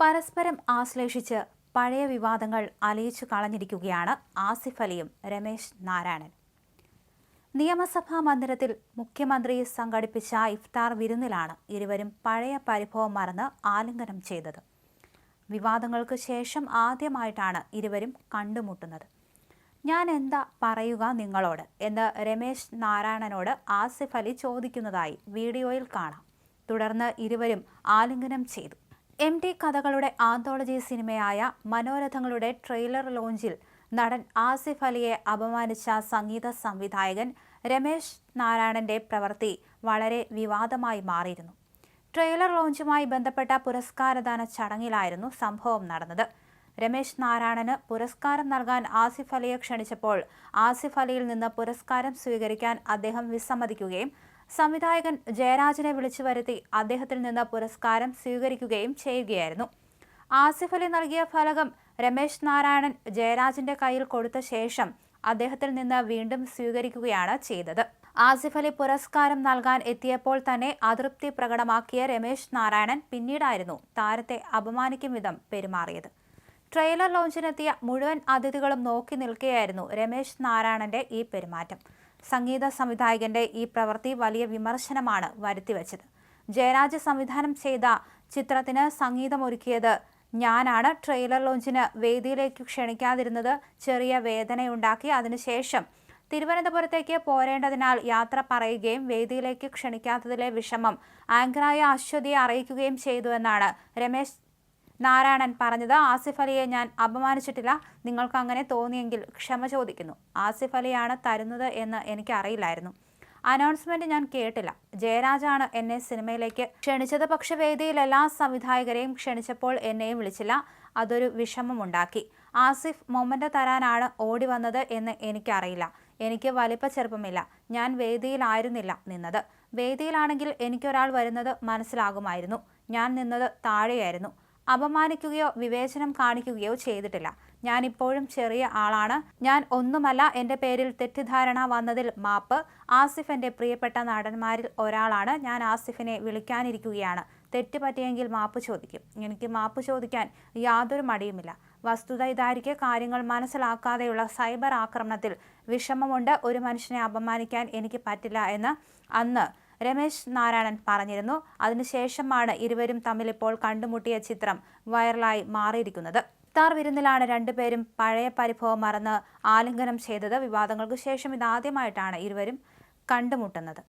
പരസ്പരം ആശ്ലേഷിച്ച് പഴയ വിവാദങ്ങൾ അലയിച്ചു കളഞ്ഞിരിക്കുകയാണ് ആസിഫ് അലിയും രമേശ് നാരായണൻ. നിയമസഭാ മന്ദിരത്തിൽ മുഖ്യമന്ത്രി സംഘടിപ്പിച്ച ഇഫ്താർ വിരുന്നിലാണ് ഇരുവരും പഴയ പരിഭവം മറന്ന് ആലിംഗനം ചെയ്തത്. വിവാദങ്ങൾക്ക് ശേഷം ആദ്യമായിട്ടാണ് ഇരുവരും കണ്ടുമുട്ടുന്നത്. ഞാൻ എന്താ പറയുക നിങ്ങളോട്? എന്ന് രമേശ് നാരായണനോട് ആസിഫ് അലി ചോദിക്കുന്നതായി വീഡിയോയിൽ കാണാം. തുടർന്ന് ഇരുവരും ആലിംഗനം ചെയ്തു. എം ടി കഥകളുടെ ആന്തോളജി സിനിമയായ മനോരഥങ്ങളുടെ ട്രെയിലർ ലോഞ്ചിൽ നടൻ ആസിഫ് അലിയെ അപമാനിച്ച സംഗീത സംവിധായകൻ രമേശ് നാരായണന്റെ പ്രവൃത്തി വളരെ വിവാദമായി മാറിയിരുന്നു. ട്രെയിലർ ലോഞ്ചുമായി ബന്ധപ്പെട്ട പുരസ്കാരദാന ചടങ്ങിലായിരുന്നു സംഭവം നടന്നത്. രമേശ് നാരായണന് പുരസ്കാരം നൽകാൻ ആസിഫ് അലിയെ ക്ഷണിച്ചപ്പോൾ ആസിഫ് അലിയിൽ നിന്ന് പുരസ്കാരം സ്വീകരിക്കാൻ അദ്ദേഹം വിസമ്മതിക്കുകയും സംവിധായകൻ ജയരാജനെ വിളിച്ചു വരുത്തി അദ്ദേഹത്തിൽ നിന്ന് പുരസ്കാരം സ്വീകരിക്കുകയും ചെയ്യുകയായിരുന്നു. ആസിഫ് അലി നൽകിയ ഫലകം രമേശ് നാരായണൻ ജയരാജന്റെ കയ്യിൽ കൊടുത്ത ശേഷം അദ്ദേഹത്തിൽ നിന്ന് വീണ്ടും സ്വീകരിക്കുകയാണ് ചെയ്തത്. ആസിഫ് അലി പുരസ്കാരം നൽകാൻ എത്തിയപ്പോൾ തന്നെ അതൃപ്തി പ്രകടമാക്കിയ രമേശ് നാരായണൻ പിന്നീടായിരുന്നു താരത്തെ അപമാനിക്കും വിധം പെരുമാറിയത്. ട്രെയിലർ ലോഞ്ചിനെത്തിയ മുഴുവൻ അതിഥികളും നോക്കി നിൽക്കുകയായിരുന്നു രമേശ് നാരായണന്റെ ഈ പെരുമാറ്റം. സംഗീത സംവിധായകന്റെ ഈ പ്രവൃത്തി വലിയ വിമർശനമാണ് വരുത്തിവെച്ചത്. ജയരാജ് സംവിധാനം ചെയ്ത ചിത്രത്തിന് സംഗീതമൊരുക്കിയത് ഞാനാണ്. ട്രെയിലർ ലോഞ്ചിന് വേദിയിലേക്ക് ക്ഷണിക്കാതിരുന്നത് ചെറിയ വേദനയുണ്ടാക്കി. അതിനുശേഷം തിരുവനന്തപുരത്തേക്ക് പോരേണ്ടതിനാൽ യാത്ര പറയുകയും വേദിയിലേക്ക് ക്ഷണിക്കാത്തതിലെ വിഷമം ആങ്കറായ അശ്വതിയെ അറിയിക്കുകയും ചെയ്തുവെന്നാണ് രമേശ് നാരായണൻ പറഞ്ഞത് ആസിഫ് അലിയെ ഞാൻ അപമാനിച്ചിട്ടില്ല. നിങ്ങൾക്ക് അങ്ങനെ തോന്നിയെങ്കിൽ ക്ഷമ ചോദിക്കുന്നു. ആസിഫ് അലിയാണ് തരുന്നത് എന്ന് എനിക്കറിയില്ലായിരുന്നു. അനൗൺസ്മെന്റ് ഞാൻ കേട്ടില്ല. ജയരാജാണ് എന്നെ സിനിമയിലേക്ക് ക്ഷണിച്ചത്. പക്ഷെ വേദിയിൽ എല്ലാ സംവിധായകരെയും ക്ഷണിച്ചപ്പോൾ എന്നെയും വിളിച്ചില്ല. അതൊരു വിഷമമുണ്ടാക്കി. ആസിഫ് മൊമെന്റ് തരാനാണ് ഓടി വന്നത് എന്ന് എനിക്കറിയില്ല. എനിക്ക് വലിപ്പ ചെറുപ്പമില്ല. ഞാൻ വേദിയിലായിരുന്നില്ല നിന്നത്. വേദിയിലാണെങ്കിൽ എനിക്കൊരാൾ വരുന്നത് മനസ്സിലാകുമായിരുന്നു. ഞാൻ നിന്നത് താഴെയായിരുന്നു. അപമാനിക്കുകയോ വിവേചനം കാണിക്കുകയോ ചെയ്തിട്ടില്ല. ഞാൻ ഇപ്പോഴും ചെറിയ ആളാണ്. ഞാൻ ഒന്നുമല്ല എന്റെ പേരിൽ തെറ്റിദ്ധാരണ വന്നതിൽ മാപ്പ്. ആസിഫ് എന്റെ പ്രിയപ്പെട്ട നടന്മാരിൽ ഒരാളാണ്. ഞാൻ ആസിഫിനെ വിളിക്കാനിരിക്കുകയാണ്. തെറ്റ് പറ്റിയെങ്കിൽ മാപ്പ് ചോദിക്കും. എനിക്ക് മാപ്പ് ചോദിക്കാൻ യാതൊരു മടിയുമില്ല. വസ്തുത ഇതായിരിക്കെ കാര്യങ്ങൾ മനസ്സിലാക്കാതെയുള്ള സൈബർ ആക്രമണത്തിൽ വിഷമമുണ്ട്. ഒരു മനുഷ്യനെ അപമാനിക്കാൻ എനിക്ക് പറ്റില്ല എന്ന് അന്ന് രമേശ് നാരായണൻ പറഞ്ഞിരുന്നു. അതിനുശേഷമാണ് ഇരുവരും തമ്മിൽ ഇപ്പോൾ കണ്ടുമുട്ടിയ ചിത്രം വൈറലായി മാറിയിരിക്കുന്നത്. ഇഫ്താർ വിരുന്നിലാണ് രണ്ടുപേരും പഴയ പരിഭവം മറന്ന് ആലിംഗനം ചെയ്തത്. വിവാദങ്ങൾക്ക് ശേഷം ഇതാദ്യമായിട്ടാണ് ഇരുവരും കണ്ടുമുട്ടുന്നത്.